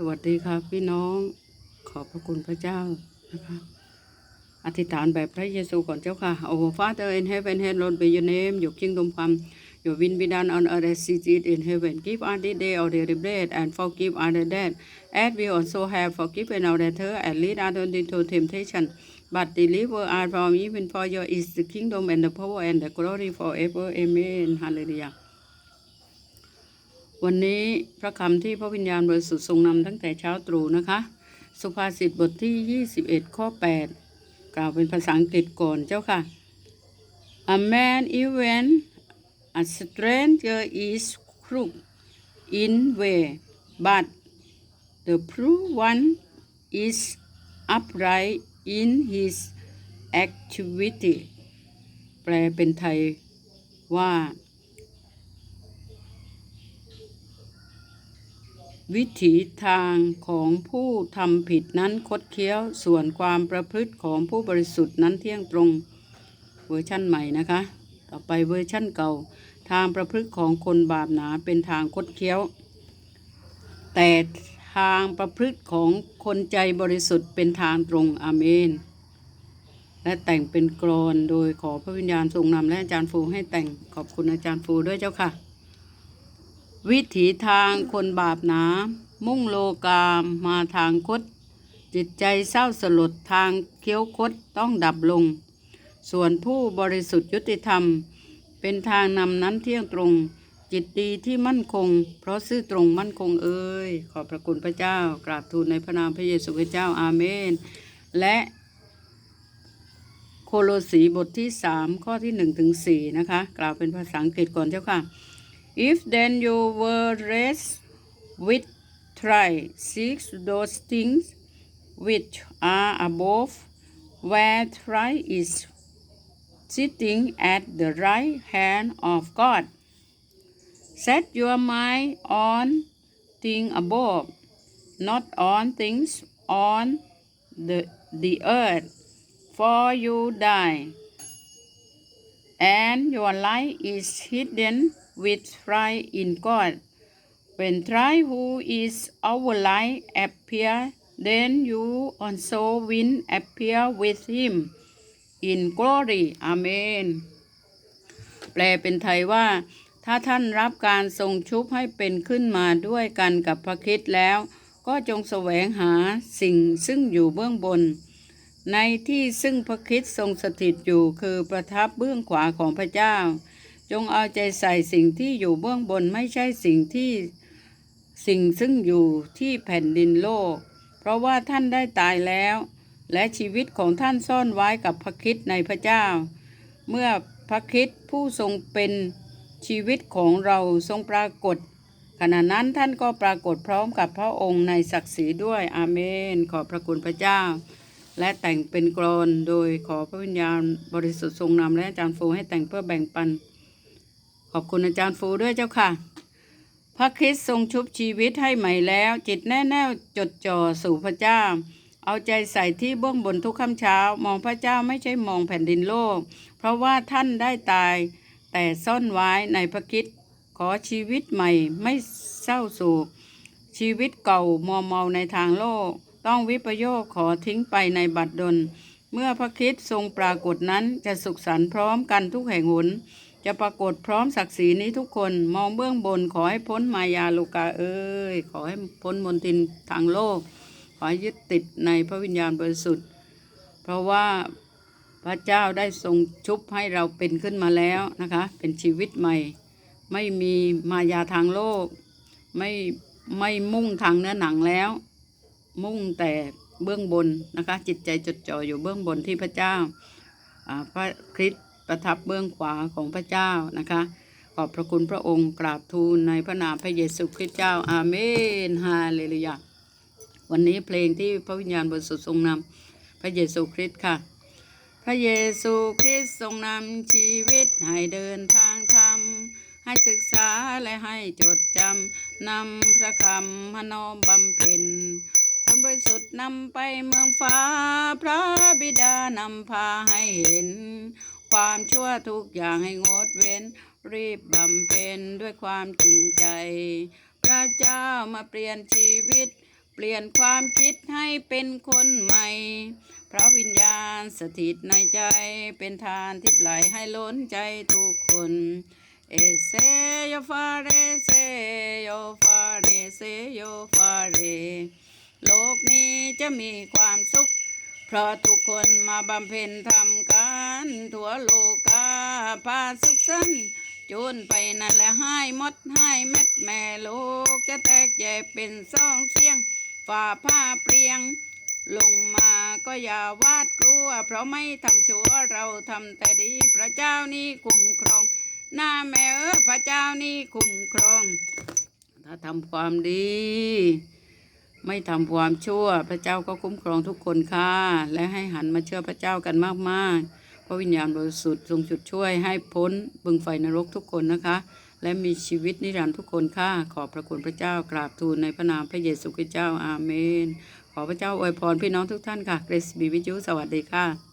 สวัสดีครับพี่น้องขอบพระคุณพระเจ้านะคะอธิษฐานแบบพระเยซูก่อนเจ้าค่ะ Our Father in heaven hallowed be your name your kingdom come your will be done on earth as it is in heaven give us this day our daily bread and forgive us our debt as we also have forgiven our debtors and lead us not into temptation but deliver us from evil for your is the kingdom and the power and the glory forever amen hallelujah วันนี้พระคำที่พระวิญญาณบริสุทธิ์ทรงนำตั้งแต่เช้าตรู่นะคะ สุภาษิตบทที่ 21 ข้อ 8 กล่าวเป็นภาษาอังกฤษก่อนเจ้าค่ะ A man even a stranger is crook in way but the true one is upright in his activity แปลเป็นไทยว่า วิถีทางของผู้ทำผิดนั้นคดเคี้ยว ส่วนความประพฤติของผู้บริสุทธิ์นั้นเที่ยงตรง เวอร์ชั่นใหม่นะคะ ต่อไปเวอร์ชั่นเก่า ทางประพฤติของคนบาปหนาเป็นทางคดเคี้ยว แต่ทางประพฤติของคนใจบริสุทธิ์เป็นทางตรงอาเมน และแต่งเป็นกรอนโดยขอพระวิญญาณทรงนำและอาจารย์ฟูให้แต่งขอบคุณอาจารย์ฟูด้วยเจ้าค่ะ วิถีทางคนบาปหนา มุ่งโลกามมาทางคด จิตใจเศร้าสลดทางเคี้ยวคดต้องดับลง ส่วนผู้บริสุทธิ์ยุติธรรม เป็นทางนำนั้นเที่ยงตรง จิตดีที่มั่นคง เพราะซื่อตรงมั่นคงเอ่ยขอบพระคุณพระเจ้ากราบทูลในพระนามพระเยซูคริสต์เจ้าอาเมน และโคโลสีบทที่สามข้อที่หนึ่งถึงสี่นะคะ กล่าวเป็นภาษาอังกฤษก่อนเจ้าค่ะ If then you were raised with try seek those things which are above, where try is sitting at the right hand of God. Set your mind on things above, not on things on the, the earth, for you die and your life is hidden with Christ in God. When Christ, who is our life, appear, then you also will appear with him in glory. Amen. แปลเป็นไทยว่า ถ้าท่านรับการทรงชุบให้เป็นขึ้นมาด้วยกันกับพระคิดแล้ว ก็จงแสวงหาสิ่งซึ่งอยู่เบื้องบน ในที่ซึ่งพระคิดทรงสถิตอยู่คือประทับเบื้องขวาของพระเจ้า จงเอาใจใส่สิ่งที่อยู่เบื้องบนไม่ใช่สิ่งที่สิ่งซึ่งอยู่ที่แผ่นดินโลก เพราะว่าท่านได้ตายแล้ว และชีวิตของท่านซ่อนไว้กับพระคิดในพระเจ้า เมื่อพระคิดผู้ทรงเป็นชีวิตของเราทรงปรากฏ ขณะนั้นท่านก็ปรากฏพร้อมกับพระองค์ในศักดิ์ศรีด้วยอาเมน ขอบพระคุณพระเจ้า และแต่งเป็นกรอนโดยขอพระวิญญาณบริสุทธิ์ทรงนำและอาจารย์ฟูให้แต่งเพื่อแบ่งปัน อบคุณอาจารย์ฟูด้วยเจ้าค่ะพระคริสต์ทรงชุบชีวิตให้ใหม่แล้ว จิตแน่แน่วจดจ่อสู่พระเจ้า เอาใจใส่ที่เบื้องบนทุกค่ำเช้า มองพระเจ้าไม่ใช่มองแผ่นดินโลก เพราะว่าท่านได้ตาย แต่ซ่อนไว้ในพระคิดขอชีวิตใหม่ไม่เศร้าโศกชีวิตเก่ามัวเมาในทางโลก ต้องวิปโยคขอทิ้งไปในบัดดล เมื่อพระคิดทรงปรากฏนั้นจะสุขสันต์พร้อมกันทุกแห่งหน จะปรากฏพร้อมศักดิ์ศรีนี้ทุกคนมองเบื้องบนขอให้พ้นมายาโลกาเอ้ยขอให้พ้นมนทินทางโลก ขอให้ยึดติดในพระวิญญาณบริสุทธิ์ เพราะว่าพระเจ้าได้ทรงชุบให้เราเป็นขึ้นมาแล้วนะคะ เป็นชีวิตใหม่ ไม่มีมายาทางโลก ไม่ไม่มุ่งทางเนื้อหนังแล้ว มุ่งแต่เบื้องบนนะคะ จิตใจจดจ่ออยู่เบื้องบนที่พระเจ้าอ่าพระคริสต์ ประทับเบื้องขวาของพระเจ้านะคะ ขอบพระคุณพระองค์กราบทูลในพระนามพระเยซูคริสต์เจ้าอาเมนฮาเลลูยาวันนี้เพลงที่พระวิญญาณบริสุทธิ์ทรงนำพระเยซูคริสต์ค่ะ พระเยซูคริสต์ทรงนำชีวิตให้เดินทางธรรมให้ศึกษาและให้จดจำนำพระคำพนอมบำเพ็ญคนบริสุทธิ์นำไปเมืองฟ้า พระบิดานำพาให้เห็น ความชั่วทุกอย่างให้งดเว้น รีบบำเพ็ญด้วยความจริงใจ พระเจ้ามาเปลี่ยนชีวิต เปลี่ยนความคิดให้เป็นคนใหม่ พระวิญญาณสถิตในใจเป็นทานทิพไหลให้ล้นใจทุกคนเอเซโยฟาเรเซโยฟาเรเซโยฟาเร โลกนี้จะมีความสุข เพราะทุกคนมาบำเพ็ญทำ กันทั่วโลกาพาสุขสันจูนไปนั่นแหละให้หมดให้เม็ดแม่โลกจะแตกแยกเป็นสองเสียงฝ่าผ้าเปลี่ยง ลงมาก็อย่าวาดกลัว เพราะไม่ทำชั่วเราทำแต่ดีพระเจ้านี่คุ้มครอง หน้าแม่เออพระเจ้านี่คุ้มครอง ถ้าทำความดี ไม่ทำความชั่ว พระเจ้าก็คุ้มครองทุกคนค่ะ และให้หันมาเชื่อพระเจ้ากันมากๆ พระวิญญาณบริสุทธิ์ทรงจุดช่วยให้พ้นบึงไฟนรกทุกคนนะคะ และมีชีวิตนิรันดร์ทุกคนค่ะขอบพระคุณพระเจ้ากราบทูลในพระนามพระเยซูคริสต์เจ้าอาเมน ขอพระเจ้าอวยพรพี่น้องทุกท่านค่ะเกรซบีวิจูสวัสดีค่ะ